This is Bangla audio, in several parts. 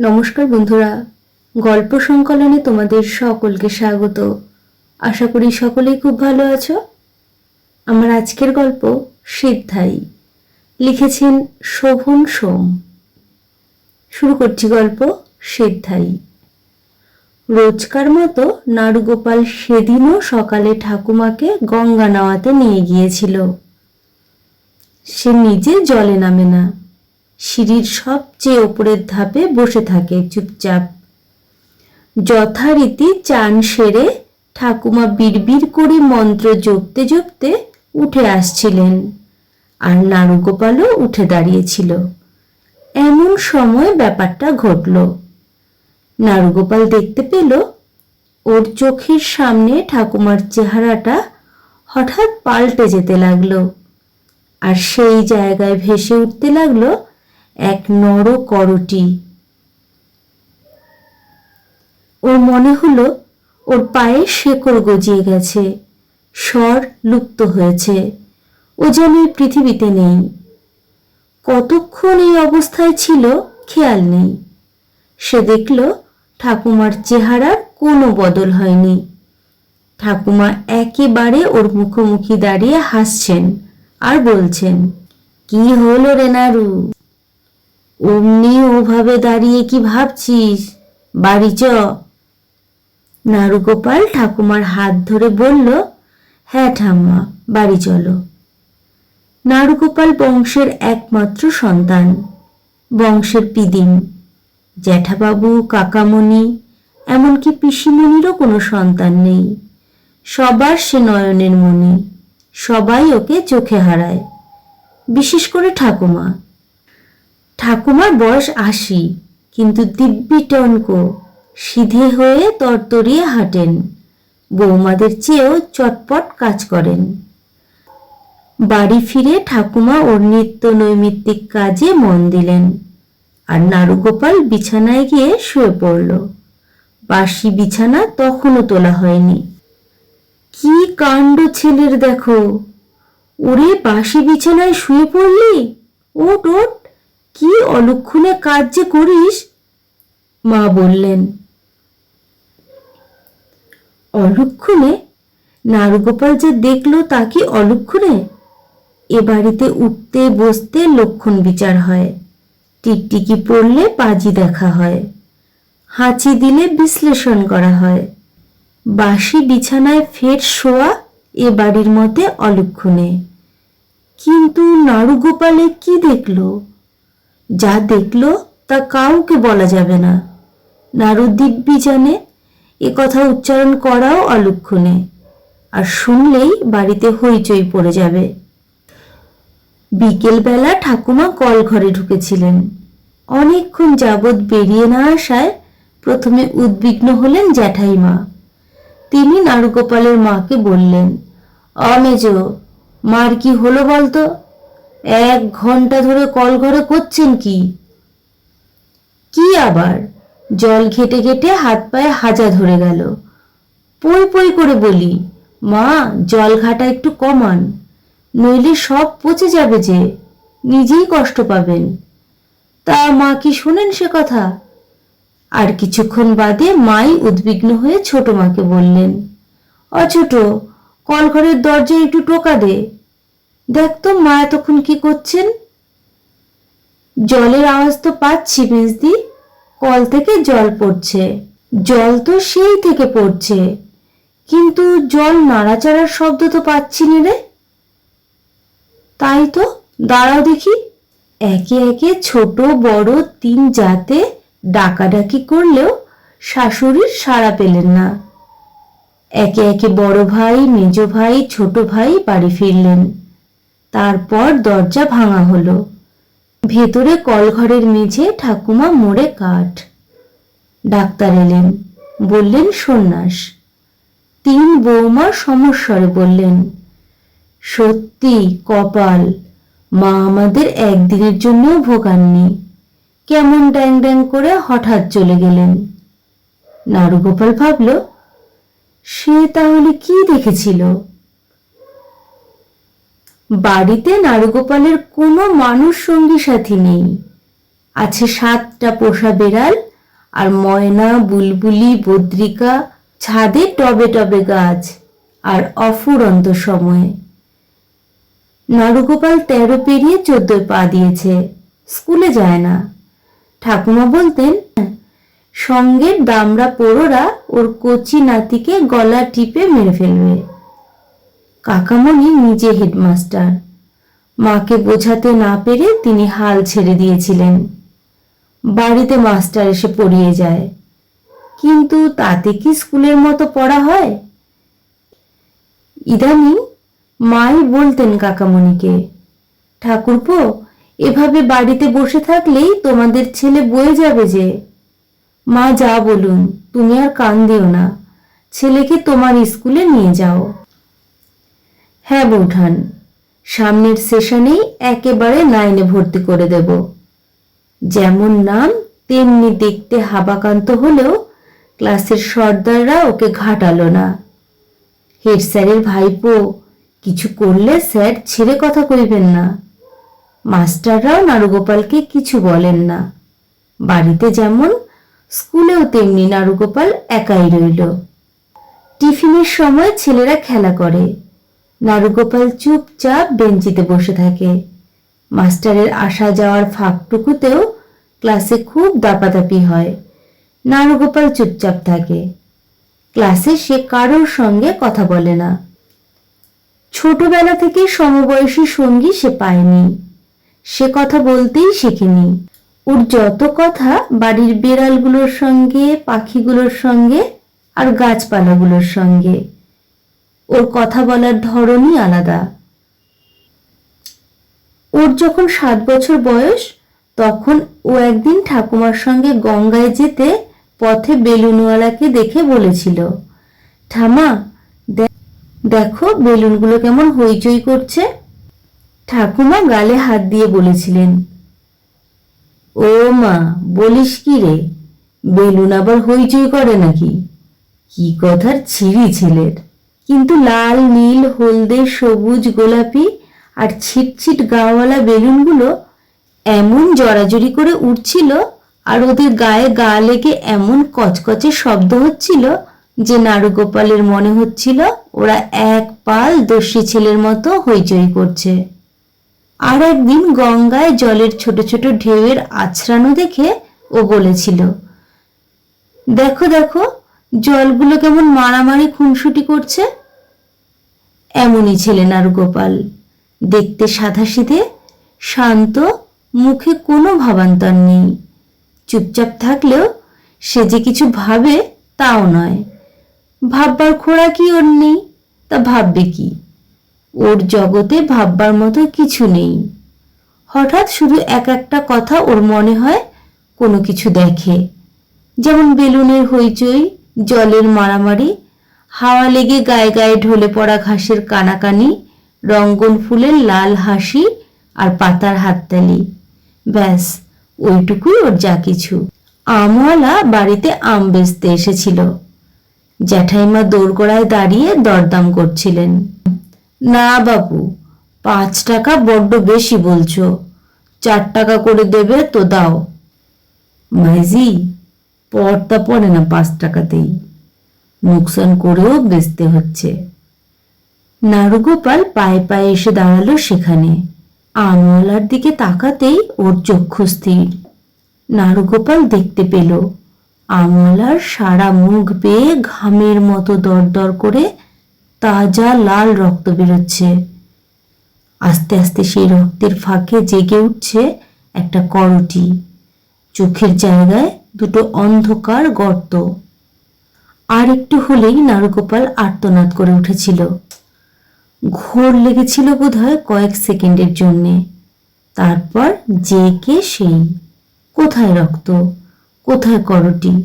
নমস্কার বন্ধুরা, গল্প সংকলনে তোমাদের সকলকে স্বাগত। আশা করি সকলেই খুব ভালো আছো। আমার আজকের গল্প সিদ্ধাই, লিখেছেন শোভন সোম। শুরু করছি গল্প সিদ্ধাই। রোজকার মতো নাড়ুগোপাল সেদিনও সকালে ঠাকুমাকে গঙ্গা নাওয়াতে নিয়ে গিয়েছিল। সে নিজে জলে নামে না। সিঁড়ির সবচেয়ে ওপরের ধাপে বসে থাকে, চুপচাপ। যথারীতি চান সেরে ঠাকুমা বিড়বিড় করে মন্ত্র জপতে জপতে উঠে আসছিলেন আর নাড়ুগোপালও উঠে দাঁড়িয়েছিল। এমন সময় ব্যাপারটা ঘটল। নাড়ুগোপাল দেখতে পেল, ওর চোখের সামনে ঠাকুমার চেহারাটা হঠাৎ পাল্টে যেতে লাগল আর সেই জায়গায় ভেসে উঠতে লাগল এক নর করটি ওর মনে হলো ওর পায়ে শেকড় গজিয়ে গেছে, স্বর লুপ্ত হয়েছে, ও যেন এই পৃথিবীতে নেই। কতক্ষণ এই অবস্থায় ছিল খেয়াল নেই। সে দেখল ঠাকুমার চেহারার কোনো বদল হয়নি। ঠাকুমা একেবারে ওর মুখোমুখি দাঁড়িয়ে হাসছেন আর বলছেন, কি হলো রে নারু? অমনি ওভাবে দাঁড়িয়ে কি ভাবছিস? বাড়ি চ। নারুগোপাল ঠাকুমার হাত ধরে বলল হ্যাঁ ঠাম্মা, বাড়ি চলো। নারুগোপাল বংশের একমাত্র সন্তান, বংশের পিদিম, জ্যাঠাবাবু, কাকামণি, এমনকি পিসিমণিরও কোনো সন্তান নেই। সবার সে নয়নের মণি সবাই ওকে চোখে হারায়। বিশেষ করে ঠাকুমা ঠাকুমার বয়স আশি, কিন্তু দিব্যি টনক, সিধে হয়ে তরতরিয়ে হাঁটেন। বৌমাদের চেয়েও চটপট কাজ করেন। বাড়ি ফিরে ঠাকুমা ওর নিত্য নৈমিত্তিক কাজে মন দিলেন আর নারুগোপাল বিছানায় গিয়ে শুয়ে পড়ল। বাসি বিছানা তখনও তোলা হয়নি। কি কাণ্ড ছেলের দেখো, ওরে বাসি বিছানায় শুয়ে পড়লি? ওট ওট। কি অলক্ষণে কাজ যে করিস? মা বললেন, অলক্ষণে? নারুগোপাল যে দেখল তা কি অলক্ষণে? এ বাড়িতে উঠতে বসতে লক্ষণ বিচার হয়। টিকটিকি পড়লে পাজি দেখা হয়। হাঁচি দিলে বিশ্লেষণ করা হয়। বাসি বিছানায় ফের শোয়া এ বাড়ির মতে অলক্ষণে। কিন্তু নারুগোপালে কি দেখল? যা দেখল তা কাউকে বলা যাবে না। নাড়ু দিব্যি জানে, এ কথা উচ্চারণ করাও অলক্ষণে, আর শুনলেই বাড়িতে হইচই পড়ে যাবে। বিকেলবেলা ঠাকুমা কল ঘরে ঢুকেছিলেন। অনেকক্ষণ যাবৎ বেরিয়ে না আসায় প্রথমে উদ্বিগ্ন হলেন জ্যাঠাইমা। তিনি নারুগোপালের মাকে বললেন, অমেজ, মার কি হলো বলতো? এক ঘণ্টা ধরে কল ঘরে করছেন কি? কি আবার? জল ঘেটে ঘেটে হাত পায়ে হাজা ধরে গেল। পই পই করে বলি, মা, জল ঘাটা একটু কমান, নইলে সব পচে যাবে যে, নিজেই কষ্ট পাবেন। তা মা কি শোনেন সে কথা? আর কিছুক্ষণ বাদে মাই উদ্বিগ্ন হয়ে ছোট মাকে বললেন অছোট কলঘরের দরজায় একটু টোকা দে। দেখ তো, মা এতক্ষণ কি করছেন? জলের আওয়াজ তো পাচ্ছি মেজদি কল থেকে জল পড়ছে। জল তো সেই থেকে পড়ছে, কিন্তু জল নাড়াচাড়ার শব্দ তো পাচ্ছি না রে। তাই তো, দাঁড়াও দেখি। একে একে ছোট, বড় তিন জাতে ডাকাডাকি করলেও শাশুড়ির সাড়া পেলেন না। একে একে বড় ভাই, মেজ ভাই, ছোট ভাই বাড়ি ফিরলেন। তারপর দরজা ভাঙা হলো। ভেতরে কলঘরের মেঝে ঠাকুমা মোড়ে কাঠ। ডাক্তার এলেন, বললেন, সন্ন্যাস। তিন বৌমা সমস্বরে বললেন, সত্যি কপাল, মা আমাদের একদিনের জন্যও ভোগাননি। কেমন ড্যাং ড্যাং করে হঠাৎ চলে গেলেন। নারুগোপাল ভাবল, সে তাহলে কি দেখেছিল? বাড়িতে নারুগোপালের কোনো মানুষ সঙ্গী সাথী নেই। আছে সাতটা পোষা বেড়াল আর ময়না, বুলবুলি, বদ্রিকা, ছাদে টবে টবে গাছ আর অফুরন্ত সময়ে। নারুগোপাল তেরো পেরিয়ে চোদ্দোয় পা দিয়েছে, স্কুলে যায় না। ঠাকুমা বলতেন, সঙ্গের দামরা পোড়োরা ওর কচি নাতিকে গলা টিপে মেরে ফেলবে। কাকামণি নিজে হেডমাস্টার। মাকে বোঝাতে না পেরে তিনি হাল ছেড়ে দিয়েছিলেন। বাড়িতে মাস্টার এসে পড়িয়ে যায়। কিন্তু তাতে কি স্কুলের মতো পড়া হয়? ইদানিং মাই বলতেন কাকামণিকে, ঠাকুরপো, এভাবে বাড়িতে বসে থাকলেই তোমাদের ছেলে বয়ে যাবে যে। মা, যা বলুন, তুমি আর কান দিও না। ছেলেকে তোমার স্কুলে নিয়ে যাও। হ্যাঁ বৌঠান সামনের সেশনেই একেবারে নাইনে ভর্তি করে দেব। যেমন নাম, তেমনি দেখতে হাবাকান্ত হলেও ক্লাসের সর্দাররা ওকে ঘাটালো না। হেড স্যারের ভাইপো, কিছু করলে স্যার ছেড়ে কথা কইবেন না। মাস্টাররাও নারুগোপালকে কিছু বলেন না। বাড়িতে যেমন, স্কুলেও তেমনি নারুগোপাল একাই রইল। টিফিনের সময় ছেলেরা খেলা করে। নারুগোপাল চুপচাপ বেঞ্চিতে বসে থাকে। মাস্টারের আসা যাওয়ার ফাঁকটুকুতেও ক্লাসে খুব দাপাদাপি হয়। নারুগোপাল চুপচাপ থাকে। ক্লাসে সে কারোর সঙ্গে কথা বলে না। ছোটবেলা থেকে সমবয়সী সঙ্গী সে পায়নি। সে কথা বলতেই শেখেনি। ওর যত কথা বাড়ির বিড়ালগুলোর সঙ্গে, পাখিগুলোর সঙ্গে আর গাছপালাগুলোর সঙ্গে ওর কথা বলার ধরনই আলাদা। ওর যখন সাত বছর বয়স, তখন ও একদিন ঠাকুমার সঙ্গে গঙ্গায় যেতে পথে বেলুনওয়ালাকে দেখে বলেছিল ঠামা দেখো বেলুনগুলো কেমন হইচই করছে। ঠাকুমা গালে হাত দিয়ে বলেছিলেন, ও মা, বলিস কি রে? বেলুন আবার হইচই করে নাকি? কি কথার ছিঁড়ি ছেলের। কিন্তু লাল, নীল, হলদে, সবুজ, গোলাপি আর ছিটছিট গাওয়ালা বেলুনগুলো এমন জড়াজড়ি করে উঠছিল আর ওদের গায়ে গা লেগে এমন কচকচে শব্দ হচ্ছিল যে নারুগোপালের মনে হচ্ছিল ওরা এক পাল দস্যি ছেলের মতো হইচই করছে। আর একদিন গঙ্গায় জলের ছোট ছোট ঢেউয়ের আছড়ানো দেখে ও বলেছিল, দেখো দেখো, জলগুলো কেমন মারামারি, খুনসুটি করছে। এমনই ছিলেন আর গোপাল। দেখতে সাধাসিধে, শান্ত, মুখে কোনো ভাবান্তর নেই। চুপচাপ থাকলেও সে যে কিছু ভাবে তাও নয়। ভাববার খোড়া কি ওর নেই, তা ভাববে কি? ওর জগতে ভাববার মতো কিছু নেই। হঠাৎ শুধু এক একটা কথা ওর মনে হয় কোনো কিছু দেখে। যেমন বেলুনের হইচই, জলের মারামারি হাওয়া লেগে গায়ে গায়ে ঢলে পড়া ঘাসের কানাকানি, রঙ্গন ফুলের লাল হাসি আর পাতার হাততালি। ব্যাস, ওইটুকুই ওর যা কিছু। আমওয়ালা বাড়িতে আম বেচতে এসেছিল। জ্যাঠাইমা দোরগোড়ায় দাঁড়িয়ে দরদাম করছিলেন। না বাবু পাঁচ টাকা বড্ড বেশি বলছো। চার টাকা করে দেবে তো দাও। মাইজি পড়তা পড়ে না পাঁচ টাকাতেই। নোকসান করেও বেচতে হচ্ছে। নারুগোপাল পায়ে পায়ে এসে দাঁড়াল সেখানে। আমওয়ালার দিকে তাকাতেই ওর চক্ষু স্থির। নারুগোপাল দেখতে পেল আমওয়ালার সারা মুখ বেয়ে ঘামের মতো দরদর করে তাজা লাল রক্ত বেরোচ্ছে। আস্তে আস্তে সেই রক্তের ফাঁকে জেগে উঠছে একটা করটি। চোখের জায়গায় দুটো অন্ধকার গর্ত। আর একটু হলেই নারুগোপাল আর্তনাদ করে উঠেছিল। ঘোর লেগেছিল বোধহয় কয়েক সেকেন্ডের জন্যে। তারপর যে কে সেই। কোথায় রক্ত? কোথায় করটি?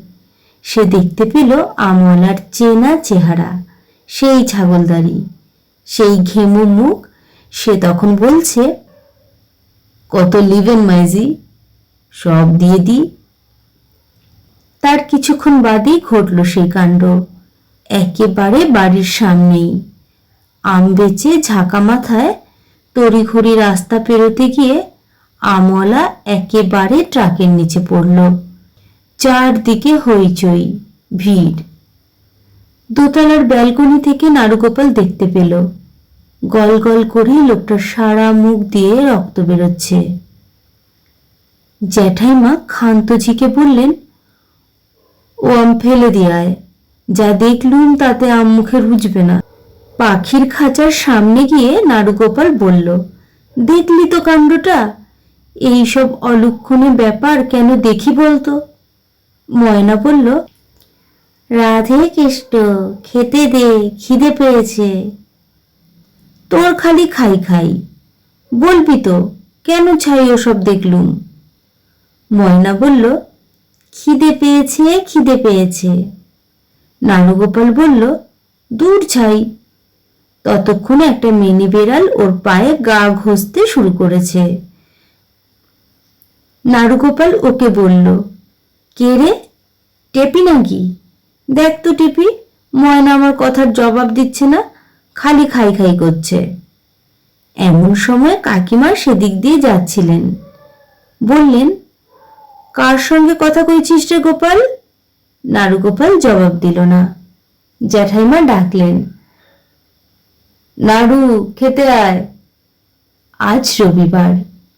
সে দেখতে পেল আমলার চেনা চেহারা, সেই ছাগলদারি, সেই ঘেমু মুখ। সে তখন বলছে, কত লিবেন মাইজি, সব দিয়ে দিই। কিছুক্ষণ বাদেই ঘটল সেই কাণ্ড। একেবারে বাড়ির সামনেই। আম বেচে ঝাঁকা মাথায় তড়িঘড়ি রাস্তা পেরোতে গিয়ে আমওয়ালা একেবারে ট্রাকের নিচে পড়ল। চারদিকে হইচই, ভিড়। দোতলার ব্যালকনি থেকে নারুগোপাল দেখতে পেল। গল গল করে লোকটার সারা মুখ দিয়ে রক্ত বেরোচ্ছে। জ্যাঠাইমা ক্ষান্ত ঝিকে বললেন ও আম ফেলে দিয়ায়। যা দেখলুম তাতে আম মুখে রুজবে না। পাখির খাঁচার সামনে গিয়ে নারুগোপাল বলল, দেখলি তো কাণ্ডটা? এইসব অলক্ষণে ব্যাপার কেন দেখি বলতো? ময়না বলল, রাধে কেষ্ট খেতে দে, খিদে পেয়েছে। তোর খালি খাই খাই। বলবি তো, কেন ছাই ওসব দেখলুম? ময়না বলল খিদে পেয়েছে খিদে পেয়েছে। নানুগোপাল বলল, দূর ছাই ততক্ষণে একটা মিনি বেড়াল ওর পায়ে গা ঘষতে শুরু করেছে। নারুগোপাল ওকে বলল, কে রে? টেপি নাকি? দেখ তো টিপি, ময়না আমার কথার জবাব দিচ্ছে না, খালি খাই খাই করছে। এমন সময় কাকিমা সেদিক দিয়ে যাচ্ছিলেন। বললেন কার সঙ্গে কথা কইছিস রে গোপাল? নারু গোপাল জবাব দিল না। জ্যাঠাইমা ডাকলেন নাড়ু খেতে আয়। আজ রবিবার,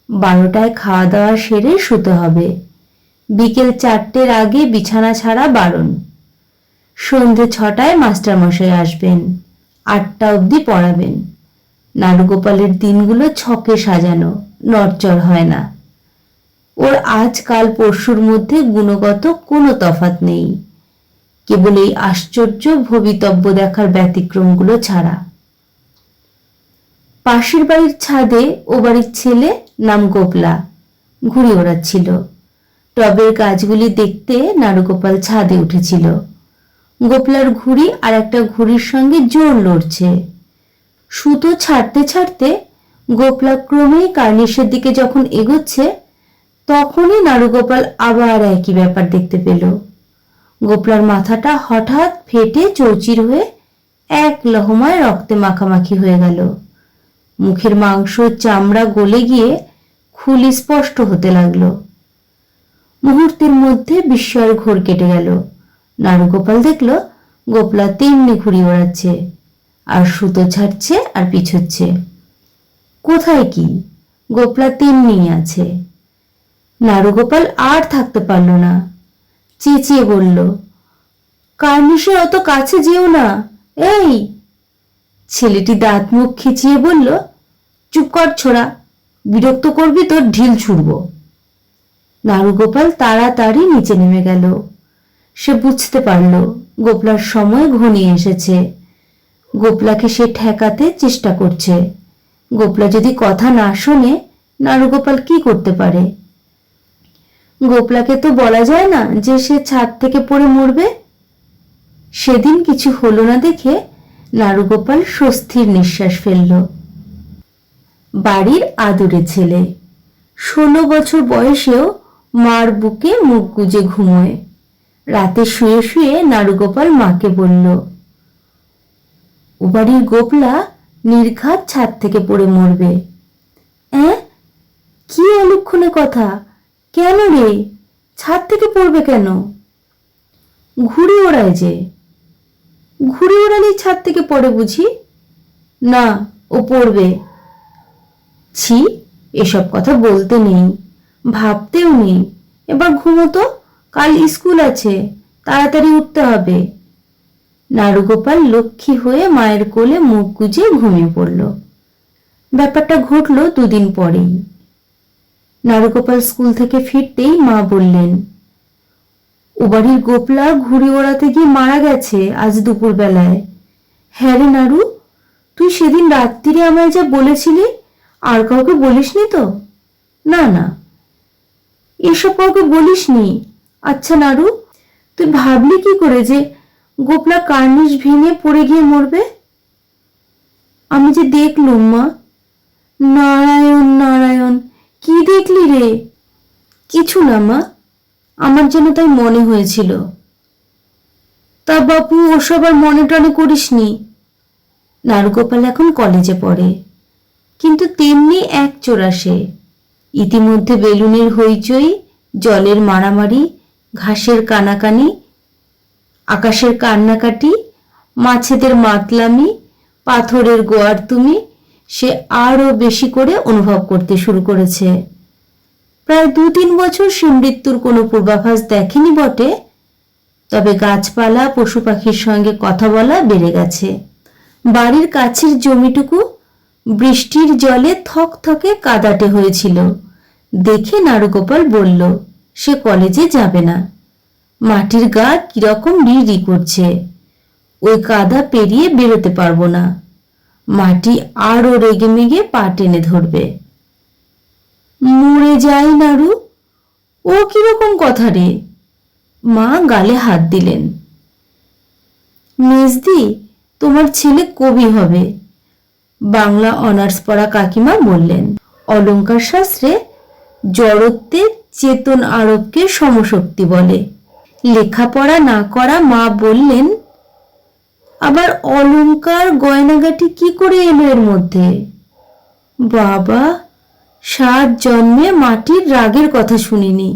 বারোটায় খাওয়া দাওয়া সেরে শুতে হবে। বিকেল চারটের আগে বিছানা ছাড়া বারণ। সন্ধে ছটায় মাস্টারমশাই আসবেন, আটটা অবধি পড়াবেন। নারুগোপালের দিনগুলো ছকে সাজানো, নড়চড় হয় না। ওর আজ কাল পরশুর মধ্যে গুণগত কোনো তফাত নেই। কেবল এই আশ্চর্য ভবিতব্য দেখার ব্যতিক্রমগুলো ছাড়া। পাশের বাড়ির ছাদে ও বাড়ির ছেলে নাম গোপলা। ঘুরে ওড়াচ্ছিল। টবের গাছগুলি দেখতে নারুগোপাল ছাদে উঠেছিল। গোপলার ঘুড়ি আর একটা ঘুড়ির সঙ্গে জোর লড়ছে। সুতো ছাড়তে ছাড়তে গোপলা ক্রমেই কার্নিশের দিকে যখন এগোচ্ছে তখনই নারুগোপাল আবার একই ব্যাপার দেখতে পেল। গোপলার মাথাটা হঠাৎ ফেটে চৌচির হয়ে এক লহমায় রক্তে মাখামাখি হয়ে গেল। মুখের মাংস চামড়া গলে গিয়ে খুলি স্পষ্ট হতে লাগল। মুহূর্তের মধ্যে বিস্ময়ের ঘোর কেটে গেল। নারুগোপাল দেখল গোপলা তেমনি ঘুরি ওড়াচ্ছে, আর সুতো ছাড়ছে আর পিছুচ্ছে। কোথায় কি? গোপলা তেমনি আছে। নারুগোপাল আর থাকতে পারল না। চেঁচিয়ে বলল, কার্নিশে অত কাছে যেও না, এই! ছেলেটি দাঁত মুখ খিচিয়ে বলল, চুপ কর ছোড়া, বিরক্ত করবি তোর ঢিল ছুড়ব। নারুগোপাল তাড়াতাড়ি নিচে নেমে গেল। সে বুঝতে পারল, গোপলার সময় ঘনিয়ে এসেছে। গোপলাকে সে ঠেকাতে চেষ্টা করছে। গোপলা যদি কথা না শোনে, নারুগোপাল কি করতে পারে? গোপলাকে তো বলা যায় না যে সে ছাদ থেকে পড়ে মরবে? সেদিন কিছু হলো না দেখে নারুগোপাল স্বস্তির নিঃশ্বাস ফেলল। বাড়ির আদুরে ছেলে। ষোলো বছর বয়সেও মার বুকে মুখ গুজে ঘুমোয়। রাতে শুয়ে শুয়ে নারুগোপাল মাকে বলল, ও বাড়ির গোপলা নির্ঘাত ছাদ থেকে পড়ে মরবে। অ্যাঁ? কি অলক্ষণে কথা? কেন রে? ছাদ থেকে পড়বে কেন? ঘুড়ি ওড়ায় যে। ঘুড়ি ওড়ালেই ছাদ থেকে পড়ে বুঝি? না, ও পড়বে। ছি, এসব কথা বলতে নেই, ভাবতেও নেই। এবার ঘুমোতো, কাল স্কুল আছে, তাড়াতাড়ি উঠতে হবে। নারুগোপাল লক্ষ্মী হয়ে মায়ের কোলে মুখ গুজে ঘুমিয়ে পড়ল। ব্যাপারটা ঘটল দুদিন পরেই। নারুগোপাল স্কুল থেকে ফিরতেই মা বললেন ও বাড়ির গোপলা ঘুড়ি ওড়াতে গিয়ে মারা গেছে আজ দুপুর বেলায় হ্যাঁ রে নাড়ু তুই সেদিন রাত্রিরে আমায় যা বলেছিলি, আর কাউকে বলিসনি তো? না না। এসব কাউকে বলিসনি। আচ্ছা নাড়ু তুই ভাবলি কি করে যে গোপলা কার্নিশ ভেঙে পড়ে গিয়ে মরবে? আমি যে দেখলুম মা, নারায়ণ নারায়ণ কি দেখলি রে? কিছু না, মা। আমার যেন তাই মনে হয়েছিল। তা বাপু, ওসব আর মনে টনে করিসনি। নারুগোপাল এখন কলেজে পড়ে। কিন্তু তেমনি এক চোরাসে ইতিমধ্যে বেলুনের হইচই, জলের মারামারি, ঘাসের কানাকানি, আকাশের কান্নাকাটি, মাছেদের মাতলামি, পাথরের গোয়ার তুমি সে আরও বেশি করে অনুভব করতে শুরু করেছে। প্রায় দু তিন বছর সে মৃত্যুর কোনো পূর্বাভাস দেখেনি বটে, তবে গাছপালা, পশু পাখির সঙ্গে কথা বলা বেড়ে গেছে। বাড়ির কাছের জমিটুকু বৃষ্টির জলে থকথকে কাদাটে হয়েছিল। দেখে নারুগোপাল বলল, সে কলেজে যাবে না। মাটির গা কীরকম রিরি করছে। ওই কাদা পেরিয়ে বেরোতে পারব না। মাটি আরও রেগে মেগে পা টেনে ধরবে। মরে যাই নাড়ু ও কীরকম কথা রে? মা গালে হাত দিলেন। মেজদি, তোমার ছেলে কবি হবে। বাংলা অনার্স পড়া কাকিমা বললেন। অলঙ্কার শাস্ত্রে জড়ত্বে চেতন আরবকে সমশক্তি বলে। লেখাপড়া না করা মা বললেন আবার অলংকার গয়নাগাটি কি করে এলো এর মধ্যে? বাবা, সাত জন্মে মাটির রাগের কথা শুনিনি।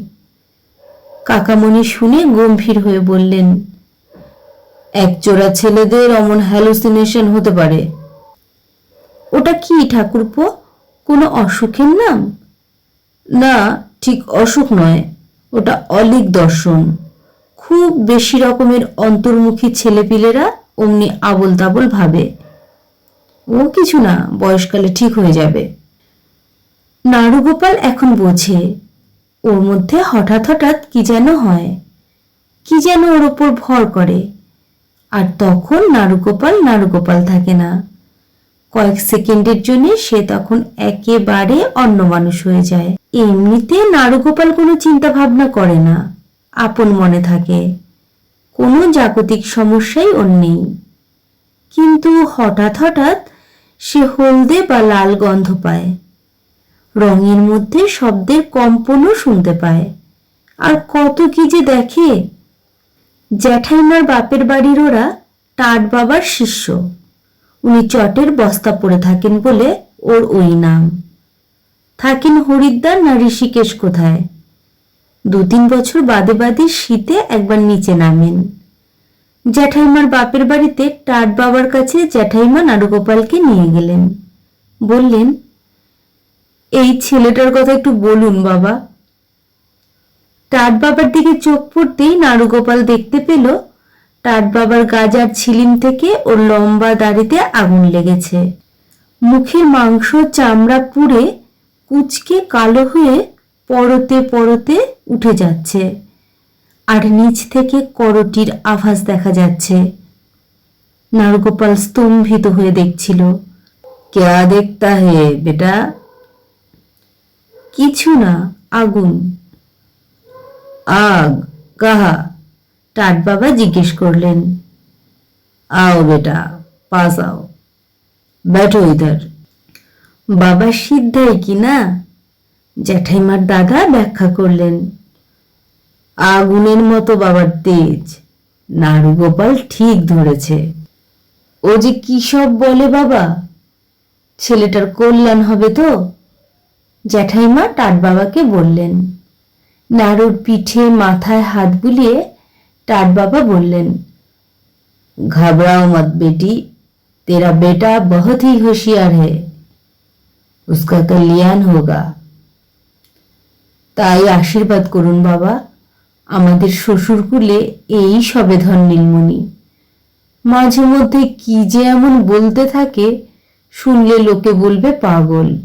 কাকামণি শুনে গম্ভীর হয়ে বললেন একজোড়া ছেলেদের অমন হ্যালুসিনেশন হতে পারে। ওটা কি ঠাকুরপো? কোনো অসুখের নাম? না, ঠিক অসুখ নয়, ওটা অলিক দর্শন। খুব বেশি রকমের অন্তর্মুখী ছেলেপিলেরা অমনি আবল তাবল ভাবে, ও কিছু না বয়সকালে ঠিক হয়ে যাবে। নাড়ুগোপাল এখন বোঝে, ওর মধ্যে হঠাৎ হঠাৎ কি যেন হয়, কি যেন ওর ওপর ভর করে, আর তখন নাড়ুগোপাল নাড়ুগোপাল থাকে না। কয়েক সেকেন্ডের জন্য সে তখন একেবারে অন্য মানুষ হয়ে যায়। এমনিতে নাড়ুগোপাল কোনো চিন্তা ভাবনা করে না, আপন মনে থাকে। কোনো জাগতিক সমস্যাই ওর নেই। কিন্তু হঠাৎ হঠাৎ সে হলদে বা লাল গন্ধ পায়। রঙের মধ্যে শব্দের কম্পনও শুনতে পায়। আর কত কি যে দেখে। জ্যাঠাইমার বাপের বাড়ির ওরা টাট বাবার শিষ্য। উনি চটের বস্তা পরে থাকেন বলে ওর ওই নাম। থাকেন হরিদ্বার না ঋষিকেশ কোথায়? দু তিন বছর বাদে বাদে শীতে একবার নিচে নামেন। জ্যাঠাইমার বাপের বাড়িতে টাট বাবার কাছে জ্যাঠাইমা নাড়ুগোপালকে নিয়ে গেলেন। বললেন, এই ছেলেটার কথা একটু বলুন বাবা। টাট বাবার দিকে চোখ পড়তেই নাড়ুগোপাল দেখতে পেল, টাট বাবার গাজার ছিলিম থেকে ওর লম্বা দাড়িতে আগুন লেগেছে। মুখের মাংস চামড়া পুড়ে কুচকে কালো হয়ে পরতে পরতে উঠে যাচ্ছে আর নিচ থেকে করটির আভাস দেখা যাচ্ছে নারগোপাল স্তম্ভিত হয়ে দেখছিল কেয়া দেখতা হে বেটা কিছু না আগুন আগ কাহা টাট বাবা জিজ্ঞেস করলেন আও বেটা পাস আও बैठो इधर বাবা সিদ্ধাই কি না জ্যাঠাইমার দাদা ব্যাখ্যা করলেন আগুনের মতো বাবার তেজ নাড়ুগোপাল ঠিক ধরেছে ও যে কি সব বলে বাবা ছেলেটার কল্যাণ হবে তো জ্যাঠাইমা টাট বাবাকে বললেন নাড়ুর পিঠে মাথায় হাত বুলিয়ে टाट बाबा बोललेन घबराओ मत बेटी तेरा बेटा बहुत ही होशियार है उसका कल्याण होगा তাই আশীর্বাদ করুন বাবা। আমাদের শ্বশুরকুলে এই সবে ধন নীলমণি। মাঝে মধ্যে কি যে এমন বলতে থাকে, শুনলে লোকে বলবে পাগল।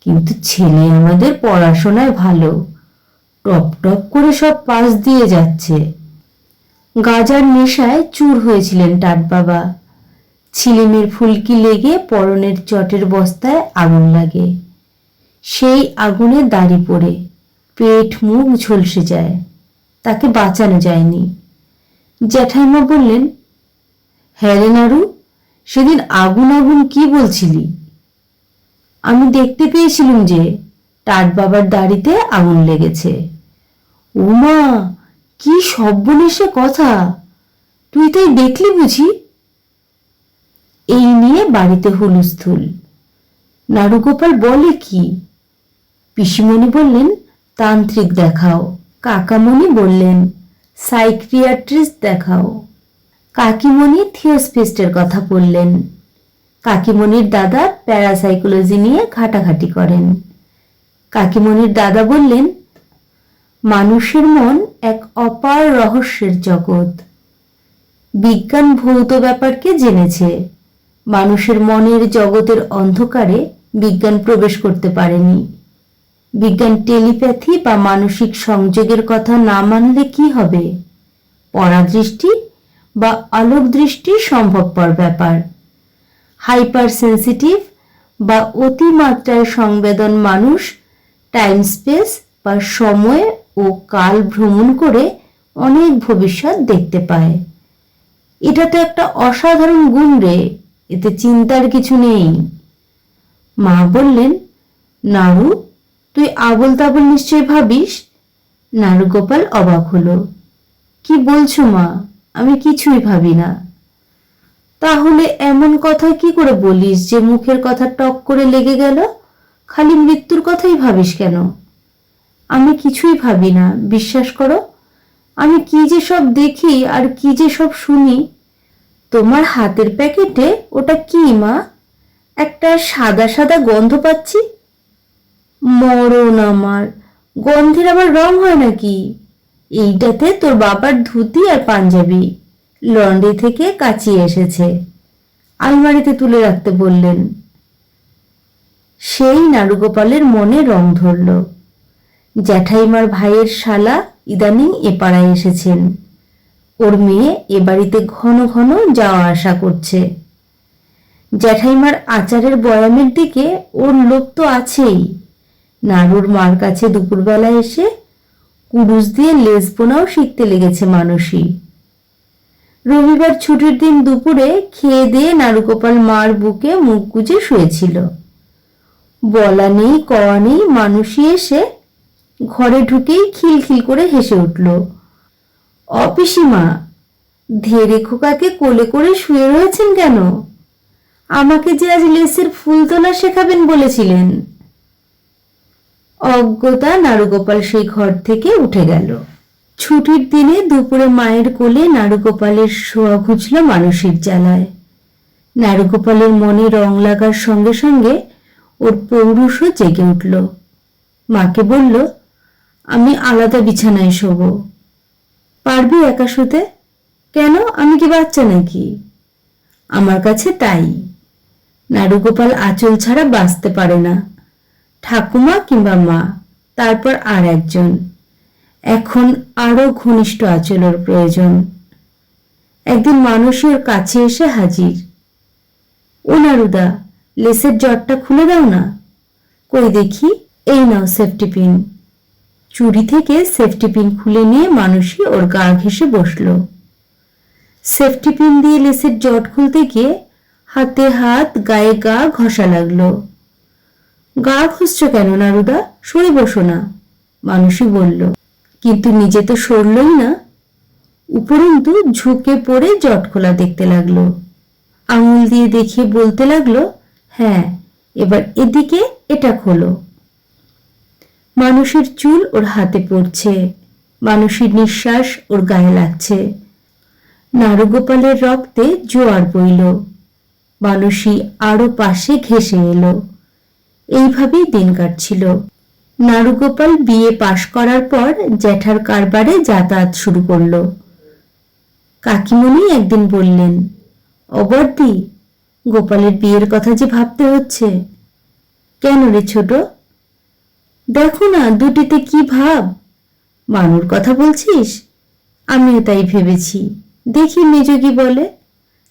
কিন্তু ছেলে আমাদের পড়াশোনায় ভালো। টপ টপ করে সব পাশ দিয়ে যাচ্ছে। গাজার নেশায় চুর হয়েছিলেন টাট বাবা। ছিলিমের ফুলকি লেগে পরনের চটের বস্তায় আগুন লাগে। সেই আগুনে দাড়ি পড়ে। পেট, মুখ ঝলসে যায়। তাকে বাঁচানো যায়নি। জ্যাঠাইমা বললেন হ্যাঁ নাড়ু সেদিন আগুন আগুন কি বলছিলি? আমি দেখতে পেয়েছিলুম যে টাট বাবার দাড়িতে আগুন লেগেছে। উমা কি সব্যনেশে কথা! তুই তাই দেখলি বুঝি? এই নিয়ে বাড়িতে হুলুস্থুল। নাড়ুগোপাল বলে কি? পিসিমণি বললেন তান্ত্রিক দেখাও। কাকামণি বললেন সাইক্রিয়াট্রিস্ট দেখাও। কাকিমণি থিওসপিস্টের কথা বললেন, কাকিমণির দাদা প্যারাসাইকোলজি নিয়ে ঘাটাঘাটি করেন। কাকিমণির দাদা বললেন, মানুষের মন এক অপার রহস্যের জগৎ। বিজ্ঞান ভৌত ব্যাপারকে জেনেছে। মানুষের মনের জগতের অন্ধকারে বিজ্ঞান প্রবেশ করতে পারেনি। বিজ্ঞান টেলিপ্যাথি বা মানসিক সংযোগের কথা না মানলে কি হবে? পরাদৃষ্টি বা আলোক দৃষ্টি সম্ভবপর ব্যাপার। হাইপার সেন্সিটিভ বা অতিমাত্রায় সংবেদন মানুষ টাইম স্পেস বা সময় ও কাল ভ্রমণ করে অনেক ভবিষ্যৎ দেখতে পায়। এটা তো একটা অসাধারণ গুণ রে, এতে চিন্তার কিছু নেই। মা বললেন নাড়ু তুই আবল তাবল নিশ্চয় ভাবিস? নাড়ু গোপাল অবাক হলো। কি বলছো মা? আমি কিছুই ভাবি না। তাহলে এমন কথা কি করে বলিস যে মুখের কথা টক করে লেগে গেল? খালি মৃত্যুর কথাই ভাবিস কেন? আমি কিছুই ভাবি না, বিশ্বাস করো। আমি কি যে সব দেখি আর কি যে সব শুনি? তোমার হাতের প্যাকেটে ওটা কি মা? একটা সাদা সাদা গন্ধ পাচ্ছি? মরণ আমার। গন্ধের আবার রং হয় নাকি? এইটাতে তোর বাবার ধুতি আর পাঞ্জাবি। লন্ড্রি থেকে কাচিয়ে এসেছে। আলমারিতে তুলে রাখতে বললেন। সেই নারুগোপালের মনে রং ধরল। জ্যাঠাইমার ভাইয়ের শালা ইদানিং এ পাড়ায় এসেছেন। ওর মেয়ে এ বাড়িতে ঘন ঘন যাওয়া আসা করছে। জ্যাঠাইমার আচারের বয়ামের দিকে ওর লোক তো আছেই। নাড়ুর মার কাছে দুপুরবেলা এসে কুরুশ দিয়ে লেজ বোনাও শিখতে লেগেছে মানুষই রবিবার ছুটির দিন দুপুরে খেয়ে দিয়ে নারুগোপাল মার বুকে মুখ গুজে শুয়েছিল। বলা নেই, কওয়া নেই মানুষই এসে ঘরে ঢুকেই খিলখিল করে হেসে উঠল অপিসিমা ধেরে খোকাকে কোলে করে শুয়ে রয়েছেন কেন? আমাকে যে আজ লেসের ফুল তোলা শেখাবেন বলেছিলেন। অজ্ঞতা নারুগোপাল সেই ঘর থেকে উঠে গেল। ছুটির দিনে দুপুরে মায়ের কোলে নারুগোপালের শোয়া ঘুচল মানসিক জ্বালায়। নারুগোপালের মনে রং লাগার সঙ্গে সঙ্গে ওর পৌরুষও জেগে উঠল। মাকে বলল, আমি আলাদা বিছানায় শোব। পারবি একা শুতে? কেন? আমি কি বাচ্চা নাকি? আমার কাছে তাই। নারুগোপাল আঁচল ছাড়া বাঁচতে পারে না। ঠাকুমা কিংবা মা, তারপর আর একজন। এখন আরও ঘনিষ্ঠ আচলের প্রয়োজন। একদিন মানুষের কাছে এসে হাজির। ও নারুদা, লেসের জটটা খুলে দাও না। কই দেখি, এই নাও সেফটি পিন চুরি থেকে সেফটি পিন খুলে নিয়ে মানুষই ওর গা ঘেসে বসল। সেফটি পিন দিয়ে লেসের জট খুলতে গিয়ে হাতে হাত, গায়ে গা ঘষা লাগল। গা ঘষছ কেন, নারুদা? সরে বসো না। মানুষই বলল, কিন্তু নিজে তো সরলই না। উপরন্তু ঝুঁকে পড়ে জট খোলা দেখতে লাগল। আঙুল দিয়ে দেখিয়ে বলতে লাগল হ্যাঁ এবার এদিকে এটা খোলো। মানুষের চুল ওর হাতে পড়ছে। মানুষের নিঃশ্বাস ওর গায়ে লাগছে। নারুগোপালের রক্তে জোয়ার বইল। মানুষই আরও পাশে ঘেসে এলো। এইভাবেই দিন কাটছিল। নারুগোপাল বিয়ে পাশ করার পর জ্যাঠার কারবারে যাতায়াত শুরু করল। কাকিমণি একদিন বললেন অবর্দি গোপালের বিয়ের কথা যে ভাবতে হচ্ছে। কেন রে ছোট? দেখো না, দুটিতে কি ভাব? মানুর কথা বলছিস? আমিও তাই ভেবেছি। দেখি মেজ কি বলে।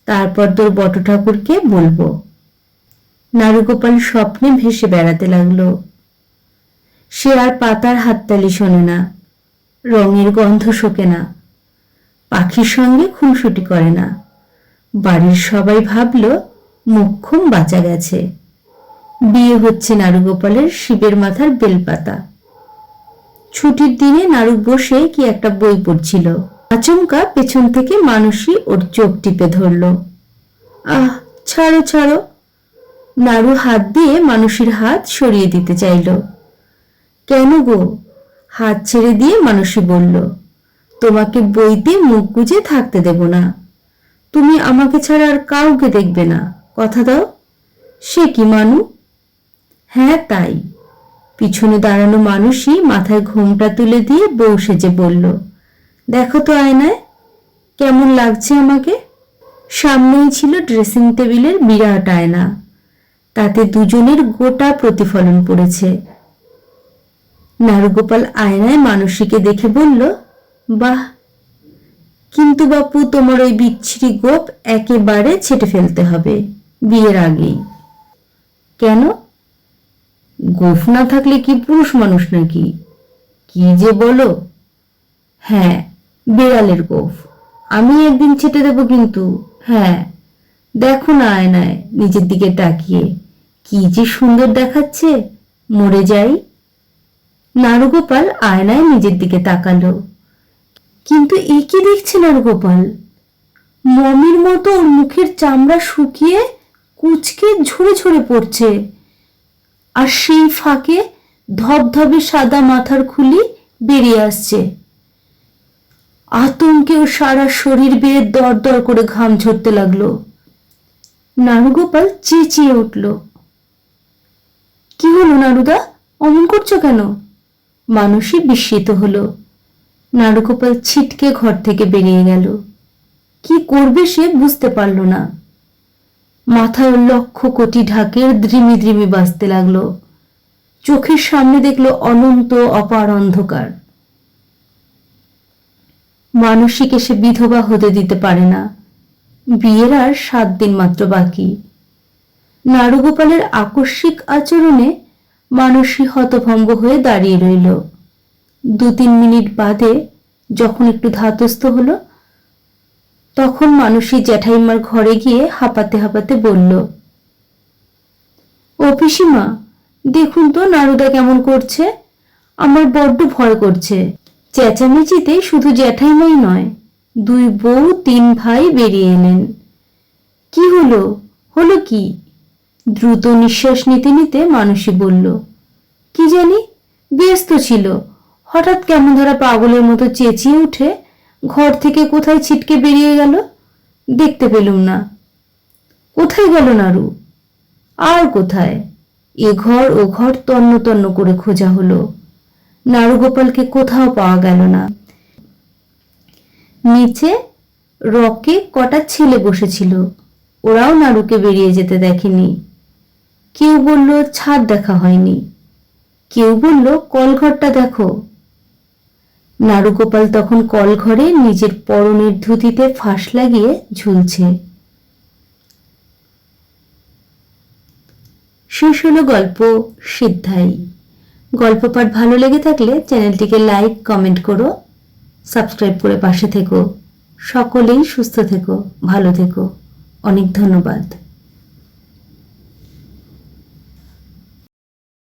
তারপর তোর বট ঠাকুরকে বলব। নারুগোপাল স্বপ্নে ভেসে বেড়াতে লাগল। সে আর পাতার হাততালি শোনে না, রঙের গন্ধ শোকে না, পাখির সঙ্গে খুনসুটি করে না। বাড়ির সবাই ভাবল, মুখ্যম বাঁচা গেছে। বিয়ে হচ্ছে নারুগোপালের শিবের মাথার বেলপাতা। ছুটির দিনে নারু বসে কি একটা বই পড়ছিল। আচমকা পেছন থেকে মানুষই ওর চোখ টিপে ধরল। আহ, ছাড়ো ছাড়ো নাড়ু হাত দিয়ে মানুষের হাত সরিয়ে দিতে চাইল। কেন গো? হাত ছেড়ে দিয়ে মানুষই বলল, তোমাকে বইতে মুখ গুজে থাকতে দেব না। তুমি আমাকে ছাড়া আর কাউকে দেখবে না। কথা দাও, সে কি মানু? হ্যাঁ তাই। পিছনে দাঁড়ানো মানুষই মাথায় ঘোমটা তুলে দিয়ে বউ সেজে বলল, দেখো তো আয়নায়, কেমন লাগছে আমাকে? সামনেই ছিল ড্রেসিং টেবিলের বিরাট আয়না। তাতে দুজনের গোটা প্রতিফলন পড়েছে। নারুগোপাল আয়নায় মানসীকে দেখে বলল, বাহ, কিন্তু বাপু, তোমার ওই বিচ্ছিরি গোপ একেবারে ছেটে ফেলতে হবে বিয়ের আগেই। কেন? গোফ না থাকলে কি পুরুষ মানুষ নাকি? কি যে বলো? হ্যাঁ বিড়ালের গোফ আমি একদিন ছেটে দেবো কিন্তু হ্যাঁ দেখো না আয়নায়, নিজের দিকে তাকিয়ে। কি যে সুন্দর দেখাচ্ছে, মরে যাই। নারুগোপাল আয়নায় নিজের দিকে তাকালো। কিন্তু এ কি দেখছে নারুগোপাল? মমির মতো ওর মুখের চামড়া শুকিয়ে কুচকে ঝরে ঝরে পড়ছে। আর সেই ফাঁকে ধবধবে সাদা মাথার খুলি বেরিয়ে আসছে। আতঙ্কে ওর সারা শরীর বেয়ে দর দর করে ঘাম ঝরতে লাগল। নারুগোপাল চেঁচিয়ে উঠল। কি হলো নারুদা? অমন করছ কেন? মানুষই বিস্মিত হলো। নারুগোপাল ছিটকে ঘর থেকে বেরিয়ে গেল। কি করবে সে বুঝতে পারল না। মাথায় লক্ষ কোটি ঢাকের দ্রিমি দ্রিমি বাজতে লাগল। চোখের সামনে দেখল অনন্ত, অপার অন্ধকার। মানসিক এসে বিধবা হতে দিতে পারে না। বিয়ের আর সাত দিন মাত্র বাকি। নারুগোপালের আকস্মিক আচরণে মানসী হতভম্ব হয়ে দাঁড়িয়ে রইল। দু তিন মিনিট বাদে যখন একটু ধাতস্থ হলো, তখন মানসী জ্যাঠাইমার ঘরে গিয়ে হাঁপাতে হাঁপাতে বলল, ও পিসিমা, দেখুন তো নারুদা কেমন করছে। আমার বড্ড ভয় করছে। চেঁচামেচিতে শুধু জ্যাঠাইমাই নয়, দুই বউ, তিন ভাই বেরিয়ে এলেন। কি হলো? হলো কি? দ্রুত নিঃশ্বাস নিতে নিতে মানসী বলল, কি জানি? ব্যস্ত ছিল। হঠাৎ কেমন ধরা পাগলের মতো চেঁচিয়ে উঠে ঘর থেকে কোথায় ছিটকে বেরিয়ে গেল? দেখতে পেলুম না। কোথায় গেল নারু? আর কোথায়? এ ঘর ও ঘর তন্ন তন্ন করে খোঁজা হলো। নারুগোপালকে কোথাও পাওয়া গেল না। নিচে রকে কটা ছেলে বসেছিল। ওরাও নাড়ুকে বেরিয়ে যেতে দেখেনি। কেউ বলল, ছাদ দেখা হয়নি। কেউ বলল, কলঘরটা দেখো। নারুগোপাল তখন কলঘরে নিজের পরনের ধুতিতে ফাঁস লাগিয়ে ঝুলছে। শেষ হলো গল্প, সিদ্ধাই। গল্প পাঠ ভালো লেগে থাকলে চ্যানেলটিকে লাইক, কমেন্ট করো, সাবস্ক্রাইব করে পাশে থেকো। সকলেই সুস্থ থেকো, ভালো থেকো। অনেক ধন্যবাদ।